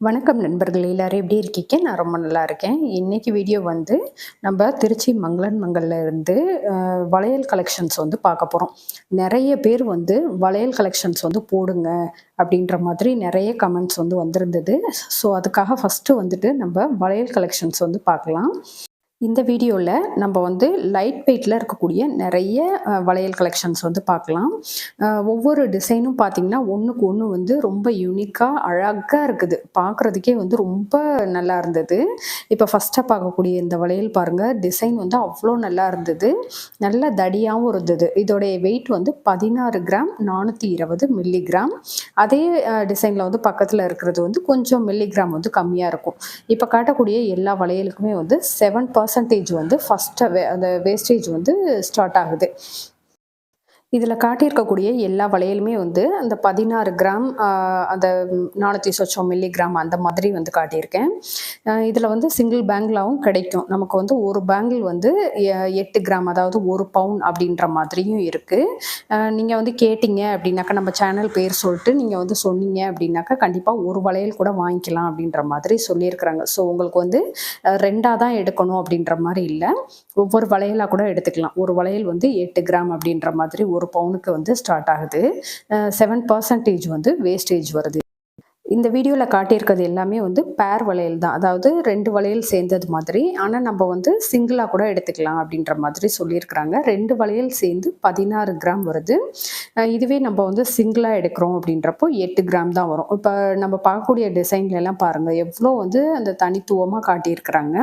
வணக்கம் நண்பர்கள் எல்லாரும் எப்படி இருக்கீங்க? நான் ரொம்ப நல்லா இருக்கேன். இன்னைக்கு வீடியோ வந்து நம்ம திருச்சி மங்களன் மங்கல்ல இருந்து வளையல் கலெக்ஷன்ஸ் வந்து பார்க்க போகிறோம் நிறைய பேர் வந்து வளையல் கலெக்ஷன்ஸ் வந்து போடுங்க அப்படின்ற மாதிரி நிறைய கமெண்ட்ஸ் வந்து வந்திருந்தது. ஸோ அதுக்காக ஃபஸ்ட்டு வந்துட்டு நம்ம வளையல் கலெக்ஷன்ஸ் வந்து பார்க்கலாம். இந்த வீடியோவில் நம்ம வந்து லைட் வெயிட்டில் இருக்கக்கூடிய நிறைய வளையல் கலெக்ஷன்ஸ் வந்து பார்க்கலாம். ஒவ்வொரு டிசைனும் பார்த்தீங்கன்னா ஒன்றுக்கு ஒன்று வந்து ரொம்ப யூனிக்காக அழகாக இருக்குது. பார்க்குறதுக்கே வந்து ரொம்ப நல்லா இருந்தது. இப்போ ஃபஸ்ட்டாக பார்க்கக்கூடிய இந்த வளையல் பாருங்கள் டிசைன் வந்து அவ்வளோ நல்லா இருந்தது. நல்ல தடியாகவும் இருந்தது. இதோடைய வெயிட் வந்து பதினாறு கிராம் நானூற்றி இருபது மில்லிகிராம் அதே டிசைனில் வந்து பக்கத்தில் இருக்கிறது வந்து கொஞ்சம் மில்லிகிராம் வந்து கம்மியாக இருக்கும். இப்போ காட்டக்கூடிய எல்லா வளையலுக்குமே வந்து செவன் பர்சன்டேஜ் வந்து ஃபஸ்ட்டு அந்த வேஸ்டேஜ் வந்து ஸ்டார்ட் ஆகுது. இதில் காட்டியிருக்கக்கூடிய எல்லா வளையலுமே வந்து அந்த பதினாறு கிராம் அந்த நானூற்றி சொச்சம் மில்லிகிராம் அந்த மாதிரி வந்து காட்டியிருக்கேன். இதில் வந்து சிங்கிள் பேங்கிளாகவும் கிடைக்கும். நமக்கு வந்து ஒரு பேங்கிள் வந்து எ- எட்டு கிராம் அதாவது ஒரு பவுன் அப்படின்ற மாதிரியும் இருக்குது நீங்கள் வந்து கேட்டிங்க அப்படின்னாக்கா நம்ம சேனல் பேர் சொல்லிட்டு நீங்கள் வந்து சொன்னீங்க அப்படின்னாக்கா கண்டிப்பாக ஒரு வளையல் கூட வாங்கிக்கலாம் அப்படின்ற மாதிரி சொல்லியிருக்கிறாங்க. ஸோ உங்களுக்கு வந்து ரெண்டாக தான் எடுக்கணும் அப்படின்ற மாதிரி இல்லை. ஒவ்வொரு வளையலாக கூட எடுத்துக்கலாம். ஒரு வளையல் வந்து எட்டு கிராம் அப்படின்ற மாதிரி ஒரு பவுனுக்கு வந்து ஸ்டார்ட் ஆகுது. செவன் பர்சன்டேஜ் வந்து வேஸ்டேஜ் வருது. இந்த வீடியோவில் காட்டியிருக்கிறது எல்லாமே வந்து பேர் வளையல் தான். அதாவது ரெண்டு வளையல் சேர்ந்தது மாதிரி. ஆனால் நம்ம வந்து சிங்கிளாக கூட எடுத்துக்கலாம் அப்படின்ற மாதிரி சொல்லியிருக்கிறாங்க. ரெண்டு வளையல் சேர்ந்து பதினாறு கிராம் வருது. இதுவே நம்ம வந்து சிங்கிளாக எடுக்கிறோம் அப்படின்றப்போ எட்டு கிராம் தான் வரும். இப்போ நம்ம பார்க்கக்கூடிய டிசைன்லலாம் பாருங்கள் எவ்வளோ வந்து அந்த தனித்துவமாக காட்டியிருக்கிறாங்க.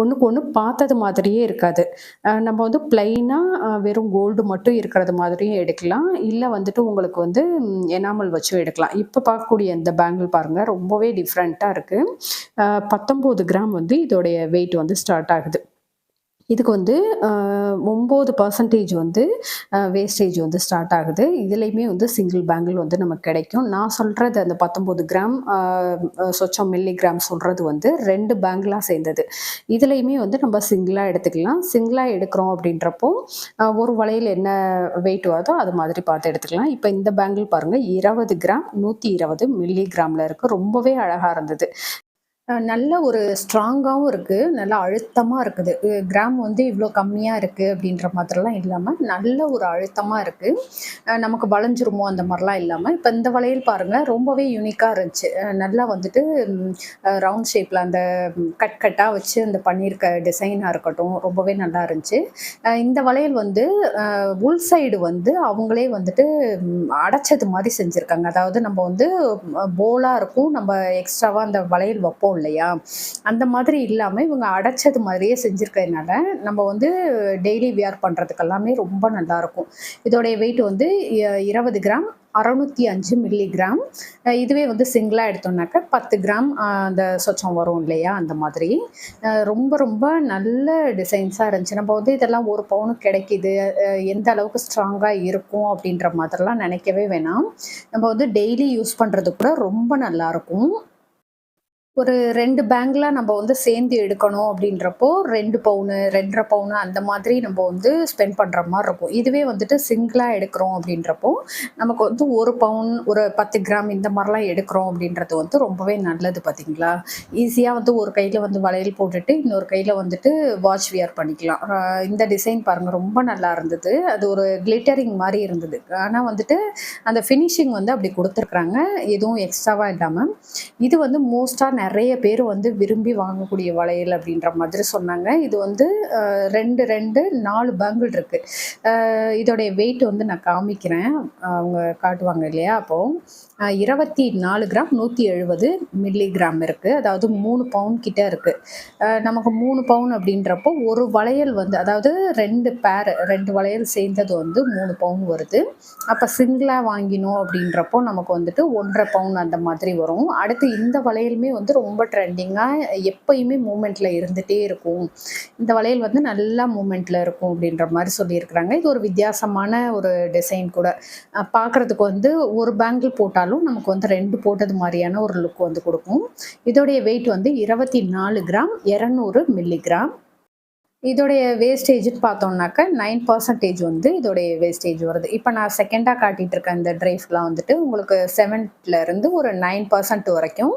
ஒன்றுக்கு ஒன்று பார்த்தது மாதிரியே இருக்காது. நம்ம வந்து பிளைனாக வெறும் கோல்டு மட்டும் இருக்கிறது மாதிரியும் எடுக்கலாம். இல்லை வந்துட்டு உங்களுக்கு வந்து எனாமல் வச்சும் எடுக்கலாம். இப்போ பார்க்கக்கூடிய இந்த பேங்கிள் பாருங்கள் ரொம்பவே டிஃப்ரெண்ட்டாக இருக்குது பத்தொம்போது கிராம் வந்து இதோடைய வெயிட் வந்து ஸ்டார்ட் ஆகுது. இதுக்கு வந்து ஒம்பது பர்சன்டேஜ் வந்து வேஸ்டேஜ் வந்து ஸ்டார்ட் ஆகுது. இதுலேயுமே வந்து சிங்கிள் பேங்கிள் வந்து நமக்கு கிடைக்கும். நான் சொல்கிறது அந்த பத்தொம்போது கிராம் சொச்சம் மில்லி கிராம் சொல்கிறது வந்து ரெண்டு பேங்கிளாக சேர்ந்தது. இதுலேயுமே வந்து நம்ம சிங்கிளாக எடுத்துக்கலாம். சிங்கிளாக எடுக்கிறோம் அப்படின்றப்போ ஒரு வளையல் என்ன வெயிட் வருதோ அது மாதிரி பார்த்து எடுத்துக்கலாம். இப்போ இந்த பேங்கிள் பாருங்கள் இருபது கிராம் நூற்றி இருபது மில்லி கிராமில் இருக்குது ரொம்பவே அழகாக இருந்தது. நல்ல ஒரு ஸ்ட்ராங்காகவும் இருக்குது நல்லா அழுத்தமாக இருக்குது. கிராம் வந்து இவ்வளோ கம்மியாக இருக்குது அப்படின்ற மாதிரிலாம் இல்லாமல் நல்ல ஒரு அழுத்தமாக இருக்குது நமக்கு வளைஞ்சிருமோ அந்த மாதிரிலாம் இல்லாமல் இப்போ இந்த வளையல் பாருங்கள் ரொம்பவே யூனிக்காக இருந்துச்சு. நல்லா வந்துட்டு ரவுண்ட் ஷேப்பில் அந்த கட் கட்டாக வச்சு அந்த பண்ணியிருக்க டிசைனாக இருக்கட்டும் ரொம்பவே நல்லா இருந்துச்சு. இந்த வளையல் வந்து உள் சைடு வந்து அவங்களே வந்துட்டு அடைச்சது மாதிரி செஞ்சுருக்காங்க. அதாவது நம்ம வந்து போலாக இருக்கும். நம்ம எக்ஸ்ட்ராவாக அந்த வளையல் வைப்போம் இல்லையா? அந்த மாதிரி இல்லாமல் இவங்க அடைச்சது மாதிரியே செஞ்சுருக்கறதுனால நம்ம வந்து டெய்லி வியர் பண்ணுறதுக்கு எல்லாமே ரொம்ப நல்லாயிருக்கும் இதோடைய வெயிட் வந்து இருபது கிராம் அறநூற்றி அஞ்சு மில்லிகிராம் இதுவே வந்து சிங்கிளாக எடுத்தோம்னாக்க பத்து கிராம் அந்த சொச்சம் வரும் இல்லையா? அந்த மாதிரி. ரொம்ப ரொம்ப நல்ல டிசைன்ஸாக இருந்துச்சு. நம்ம வந்து இதெல்லாம் ஒரு பவுனு கிடைக்கிது. எந்த அளவுக்கு ஸ்ட்ராங்காக இருக்கும் அப்படின்ற மாதிரிலாம் நினைக்கவே வேணாம். நம்ம வந்து டெய்லி யூஸ் பண்ணுறது கூட ரொம்ப நல்லாயிருக்கும் ஒரு ரெண்டு பேங்கில் நம்ம வந்து சேர்ந்து எடுக்கணும் அப்படின்றப்போ ரெண்டு பவுனு ரெண்டரை பவுனு அந்த மாதிரி நம்ம வந்து ஸ்பெண்ட் பண்ணுற மாதிரி இருக்கும். இதுவே வந்துட்டு சிங்கிளாக எடுக்கிறோம் அப்படின்றப்போ நமக்கு வந்து ஒரு பவுன் ஒரு பத்து கிராம் இந்த மாதிரிலாம் எடுக்கிறோம் அப்படின்றது வந்து ரொம்பவே நல்லது பார்த்தீங்களா ஈஸியாக வந்து ஒரு கையில் வந்து வளையல் போட்டுட்டு இன்னொரு கையில் வந்துட்டு வாட்ச் வியர் பண்ணிக்கலாம். இந்த டிசைன் பாருங்கள் ரொம்ப நல்லா இருந்தது. அது ஒரு கிளிட்டரிங் மாதிரி இருந்தது. ஆனால் வந்துட்டு அந்த ஃபினிஷிங் வந்து அப்படி கொடுத்துருக்குறாங்க. எதுவும் எக்ஸ்ட்ராவாக இல்லாமல் இது வந்து மோஸ்ட்டாக நிறைய பேர் வந்து விரும்பி வாங்கக்கூடிய வளையல் அப்படின்ற மாதிரி சொன்னாங்க. இது வந்து ரெண்டு ரெண்டு நாலு பேங்கிள் இருக்குது இதோடைய வெயிட் வந்து நான் காமிக்கிறேன். அவங்க காட்டுவாங்க இல்லையா? அப்போது இருபத்தி நாலு கிராம் நூற்றி எழுபது மில்லி கிராம் இருக்குது அதாவது மூணு பவுன் கிட்ட இருக்குது நமக்கு மூணு பவுன் அப்படின்றப்போ ஒரு வளையல் வந்து அதாவது ரெண்டு பேர் ரெண்டு வளையல் சேர்ந்தது வந்து மூணு பவுன் வருது. அப்போ சிங்கிளாக வாங்கினோம் அப்படின்றப்போ நமக்கு வந்துட்டு ஒன்றரை பவுன் அந்த மாதிரி வரும். அடுத்து இந்த வளையலுமே வந்து ரொம்ப ட்ரெண்டிங்காக எப்பயுமே மூமெண்ட்டில் இருந்துகிட்டே இருக்கும். இந்த வளையல் வந்து நல்லா மூமெண்ட்டில் இருக்கும் அப்படின்ற மாதிரி சொல்லியிருக்கிறாங்க. இது ஒரு வித்தியாசமான ஒரு டிசைன் கூட. பார்க்குறதுக்கு வந்து ஒரு பேங்கிள் போட்டாலும் நமக்கு வந்து ரெண்டு போட்டது மாதிரியான ஒரு லுக் வந்து கொடுக்கும். இதோடைய வெயிட் வந்து இருபத்தி நாலு கிராம் இரநூறு மில்லிகிராம் இதோடைய வேஸ்டேஜ்னு பார்த்தோம்னாக்க நைன் பர்சன்டேஜ் வந்து இதோடைய வேஸ்டேஜ் வருது. இப்போ நான் செகண்டாக காட்டிகிட்டு இருக்க இந்த ட்ரைஃப்லாம் வந்துட்டு உங்களுக்கு செவன்த்லேருந்து ஒரு நைன் பர்சன்ட் வரைக்கும்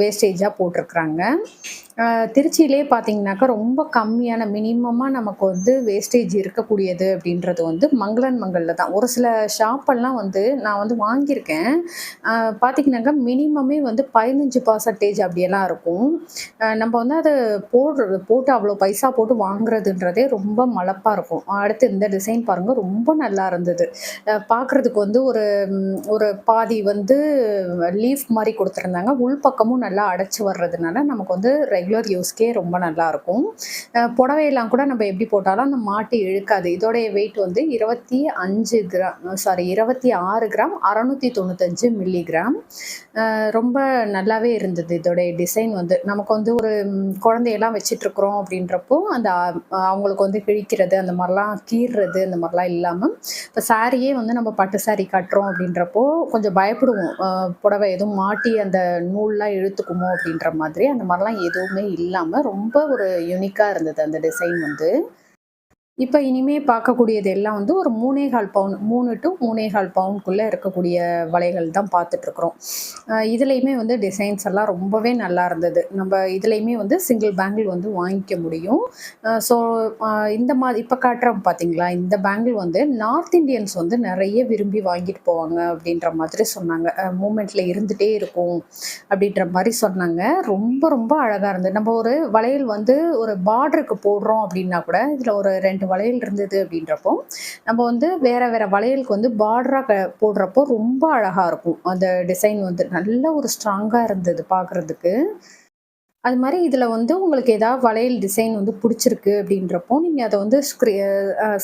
வேஸ்டேஜாக போட்டிருக்குறாங்க. திருச்சியிலே பார்த்தீங்கன்னாக்கா ரொம்ப கம்மியான மினிமமாக நமக்கு வந்து வேஸ்டேஜ் இருக்கக்கூடியது அப்படின்றது வந்து மங்களன் மங்களில் தான். ஒரு சில ஷாப்பெல்லாம் வந்து நான் வந்து வாங்கியிருக்கேன். பார்த்தீங்கன்னாக்கா மினிமமே வந்து பதினஞ்சு பர்சன்டேஜ் அப்படியெல்லாம் இருக்கும். நம்ம வந்து அதை போடுறது போட்டு அவ்வளோ பைசா போட்டு வாங்குறதுன்றதே ரொம்ப மலப்பாக இருக்கும். அடுத்து இந்த டிசைன் பாருங்கள் ரொம்ப நல்லா இருந்தது. பார்க்குறதுக்கு வந்து ஒரு ஒரு பாதி வந்து லீஃப் மாதிரி கொடுத்துருந்தாங்க. உள்பக்கமும் நல்லா அடைச்சி வர்றதுனால நமக்கு வந்து ரெகுலர் யூஸ்க்கே ரொம்ப நல்லாயிருக்கும் புடவையெல்லாம் கூட நம்ம எப்படி போட்டாலும் அந்த மாட்டி இழுக்காது. இதோடைய வெயிட் வந்து இருபத்தி அஞ்சு கிராம் சாரி இருபத்தி ஆறு கிராம் அறநூற்றி தொண்ணூத்தஞ்சு மில்லி கிராம் ரொம்ப நல்லாவே இருந்தது. இதோடைய டிசைன் வந்து நமக்கு வந்து ஒரு குழந்தையெல்லாம் வச்சிட்ருக்குறோம் போடுறப்போ அந்த அவங்களுக்கு வந்து கிழிக்கிறது அந்த மாதிரிலாம் கீறுறது அந்த மாதிரிலாம் இல்லாமல் இப்போ சாரியே வந்து நம்ம பட்டு சாரி கட்டுறோம் அப்படின்றப்போ கொஞ்சம் பயப்படுவோம். புடவை எதுவும் மாட்டி அந்த நூல்லாம் இழுத்துக்குமோ அப்படின்ற மாதிரி அந்த மாதிரிலாம் எதுவுமே இல்லாமல் ரொம்ப ஒரு யூனிக்காக இருந்தது அந்த டிசைன் வந்து. இப்போ இனிமே பார்க்கக்கூடியது எல்லாம் வந்து ஒரு மூணே கால் பவுன் மூணு டு மூணே கால் பவுனுக்குள்ளே இருக்கக்கூடிய வலைகள் தான் பார்த்துட்ருக்குறோம் இதுலேயுமே வந்து டிசைன்ஸ் எல்லாம் ரொம்பவே நல்லா இருந்தது. நம்ம இதுலேயுமே வந்து சிங்கிள் பேங்கிள் வந்து வாங்கிக்க முடியும். ஸோ இந்த மாதிரி இப்போ காட்டுறோம் பார்த்தீங்களா இந்த பேங்கிள் வந்து நார்த் இந்தியன்ஸ் வந்து நிறைய விரும்பி வாங்கிட்டு போவாங்க அப்படின்ற மாதிரி சொன்னாங்க. மூமெண்ட்டில் இருந்துகிட்டே இருக்கும் அப்படின்ற மாதிரி சொன்னாங்க. ரொம்ப ரொம்ப அழகாக இருந்தது. நம்ம ஒரு வளையல் வந்து ஒரு பார்டருக்கு போடுறோம் அப்படின்னா கூட இதில் ஒரு ரெண்டு வளையல் இருந்தது அப்படின்றப்போ நம்ம வந்து வேறு வேறு வளையலுக்கு வந்து பார்டராக போடுறப்போ ரொம்ப அழகாக இருக்கும். அந்த டிசைன் வந்து நல்ல ஒரு ஸ்ட்ராங்காக இருந்தது பார்க்குறதுக்கு அது மாதிரி இதில் வந்து உங்களுக்கு ஏதாவது வளையல் டிசைன் வந்து பிடிச்சிருக்கு அப்படின்றப்போ நீங்கள் அதை வந்து ஸ்க்ரீ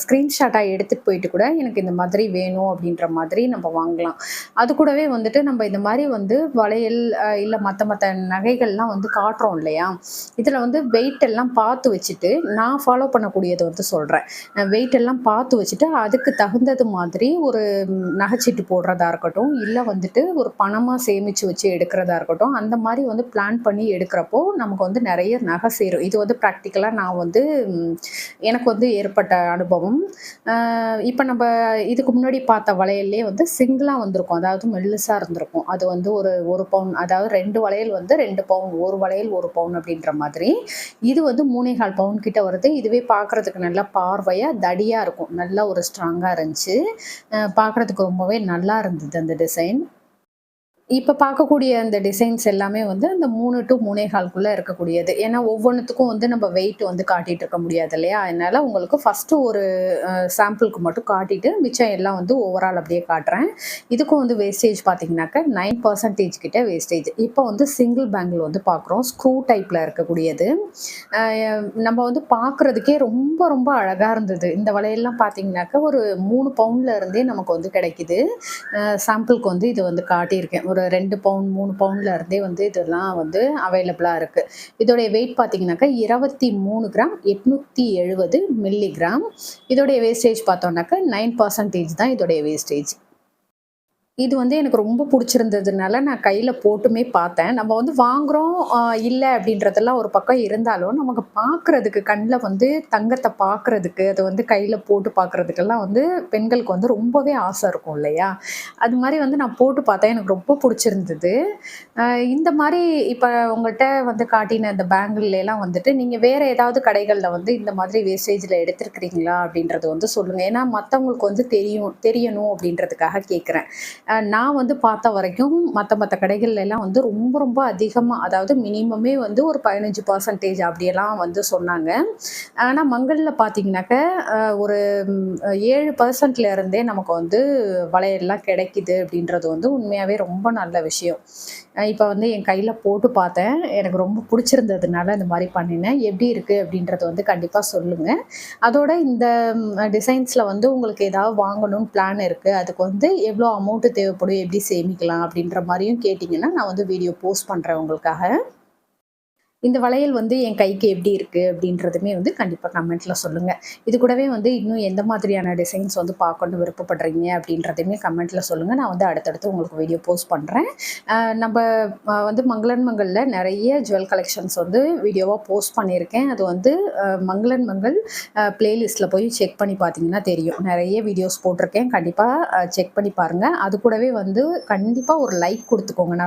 ஸ்க்ரீன்ஷாட்டாக எடுத்துகிட்டு போயிட்டு கூட எனக்கு இந்த மாதிரி வேணும் அப்படின்ற மாதிரி நம்ம வாங்கலாம். அது கூடவே வந்துட்டு நம்ம இந்த மாதிரி வந்து வளையல் இல்லை மற்ற மற்ற நகைகள்லாம் வந்து காட்டுறோம் இல்லையா? இதில் வந்து வெயிட் எல்லாம் பார்த்து வச்சுட்டு நான் ஃபாலோ பண்ணக்கூடியதை வந்து சொல்கிறேன் வெயிட் எல்லாம் பார்த்து வச்சுட்டு அதுக்கு தகுந்தது மாதிரி ஒரு நகைச்சீட்டு போடுறதா இருக்கட்டும் இல்லை வந்துட்டு ஒரு பணமாக சேமித்து வச்சு எடுக்கிறதா இருக்கட்டும் அந்த மாதிரி வந்து பிளான் பண்ணி எடுக்கிறப்போ நமக்கு வந்து நிறைய நகை சேரும். இது வந்து ப்ராக்டிக்கலாக நான் வந்து எனக்கு வந்து ஏற்பட்ட அனுபவம். இப்போ நம்ம இதுக்கு முன்னாடி பார்த்த வளையல்லே வந்து சிங்கிளாக வந்திருக்கும். அதாவது மெல்லுசாக இருந்திருக்கும். அது வந்து ஒரு ஒரு பவுன் அதாவது ரெண்டு வளையல் வந்து ரெண்டு பவுன் ஒரு வளையல் ஒரு பவுன் அப்படின்ற மாதிரி. இது வந்து மூணே கால் பவுன் கிட்ட வருது. இதுவே பார்க்குறதுக்கு நல்லா பார்வையாக தடியாக இருக்கும். நல்லா ஒரு ஸ்ட்ராங்காக இருந்துச்சு. பார்க்குறதுக்கு ரொம்பவே நல்லா இருந்தது அந்த டிசைன் இப்போ பார்க்கக்கூடிய அந்த டிசைன்ஸ் எல்லாமே வந்து அந்த மூணு டு மூணே கால்குள்ளே இருக்கக்கூடியது. ஏன்னா ஒவ்வொன்றுத்துக்கும் வந்து நம்ம வெயிட் வந்து காட்டிகிட்டு இருக்க முடியாது இல்லையா? அதனால் உங்களுக்கு ஃபஸ்ட்டு ஒரு சாம்பிளுக்கு மட்டும் காட்டிட்டு மிச்சம் எல்லாம் வந்து ஓவரால் அப்படியே காட்டுறேன். இதுக்கும் வந்து வேஸ்டேஜ் பார்த்தீங்கன்னாக்கா நைன் பர்சன்டேஜ் கிட்ட வேஸ்டேஜ் இப்போ வந்து சிங்கிள் பேங்கிள் வந்து பார்க்குறோம். ஸ்க்ரூ டைப்பில் இருக்கக்கூடியது. நம்ம வந்து பார்க்குறதுக்கே ரொம்ப ரொம்ப அழகாக இருந்தது. இந்த வலையெல்லாம் பார்த்தீங்கன்னாக்கா ஒரு மூணு பவுண்டில் இருந்தே நமக்கு வந்து கிடைக்குது. சாம்பிளுக்கு வந்து இது வந்து காட்டியிருக்கேன். ஒரு ரெண்டு பவுண்ட் மூணு பவுண்டில் இருந்தே வந்து இதெல்லாம் வந்து அவைலபிளாக இருக்குது இதோடைய வெயிட் பார்த்தீங்கன்னாக்கா இருபத்தி மூணு கிராம் எட்நூற்றி எழுபது மில்லிகிராம் இதோடைய வேஸ்டேஜ் பார்த்தோன்னாக்கா நைன் பர்சன்டேஜ் தான் இதோடைய வேஸ்டேஜ் இது வந்து எனக்கு ரொம்ப பிடிச்சிருந்ததுனால நான் கையில் போட்டுமே பார்த்தேன். நம்ம வந்து வாங்குகிறோம் இல்லை அப்படின்றதெல்லாம் ஒரு பக்கம் இருந்தாலும் நமக்கு பார்க்குறதுக்கு கண்ணில் வந்து தங்கத்தை பார்க்குறதுக்கு அதை வந்து கையில் போட்டு பார்க்குறதுக்கெல்லாம் வந்து பெண்களுக்கு வந்து ரொம்பவே ஆசை இருக்கும் இல்லையா? அது மாதிரி வந்து நான் போட்டு பார்த்தேன். எனக்கு ரொம்ப பிடிச்சிருந்தது. இந்த மாதிரி இப்போ உங்கள்கிட்ட வந்து காட்டின இந்த பேங்கிள்லாம் வந்துட்டு நீங்கள் வேறு ஏதாவது கடைகளில் வந்து இந்த மாதிரி வேஸ்டேஜில் எடுத்துருக்கிறீங்களா அப்படின்றது வந்து சொல்லுங்கள் ஏன்னா மற்றவங்களுக்கு வந்து தெரியும் தெரியணும் அப்படின்றதுக்காக கேட்குறேன் நான் வந்து பார்த்த வரைக்கும் மற்ற மற்ற கடைகள்லாம் வந்து ரொம்ப ரொம்ப அதிகமாக அதாவது மினிமமே வந்து ஒரு பதினஞ்சு பர்சன்டேஜ் அப்படியெல்லாம் வந்து சொன்னாங்க. ஆனால் மங்களில் பார்த்தீங்கன்னாக்க ஒரு ஏழு பர்சன்ட்ல இருந்தே நமக்கு வந்து வளையல்லாம் கிடைக்குது அப்படின்றது வந்து உண்மையாகவே ரொம்ப நல்ல விஷயம். இப்போ வந்து என் கையில் போட்டு பார்த்தேன். எனக்கு ரொம்ப பிடிச்சிருந்ததுனால இந்த மாதிரி பண்ணினேன். எப்படி இருக்குது அப்படின்றத வந்து கண்டிப்பாக சொல்லுங்கள் அதோட இந்த டிசைன்ஸில் வந்து உங்களுக்கு ஏதாவது வாங்கணும்னு பிளான் இருக்குது அதுக்கு வந்து எவ்வளோ அமௌண்ட்டு தேவைப்படும் எப்படி சேமிக்கலாம் அப்படின்ற மாதிரியும் கேட்டிங்கன்னா நான் வந்து வீடியோ போஸ்ட் பண்ணுறேன் உங்களுக்காக. இந்த வளையல் வந்து என் கைக்கு எப்படி இருக்குது அப்படின்றதுமே வந்து கண்டிப்பாக கமெண்ட்டில் சொல்லுங்கள் இது கூடவே வந்து இன்னும் எந்த மாதிரியான டிசைன்ஸ் வந்து பார்க்கணும்னு விருப்பப்படுறீங்க அப்படின்றதையுமே கமெண்ட்டில் சொல்லுங்கள் நான் வந்து அடுத்தடுத்து உங்களுக்கு வீடியோ போஸ்ட் பண்ணுறேன் நம்ம வந்து மங்களன் மங்களில் நிறைய ஜுவல் கலெக்ஷன்ஸ் வந்து வீடியோவாக போஸ்ட் பண்ணியிருக்கேன். அது வந்து மங்களன் மங்கள் பிளேலிஸ்ட்டில் போய் செக் பண்ணி பார்த்தீங்கன்னா தெரியும். நிறைய வீடியோஸ் போட்டிருக்கேன். கண்டிப்பாக செக் பண்ணி பாருங்கள் அது கூடவே வந்து கண்டிப்பாக ஒரு லைக் கொடுத்துக்கோங்க. நான்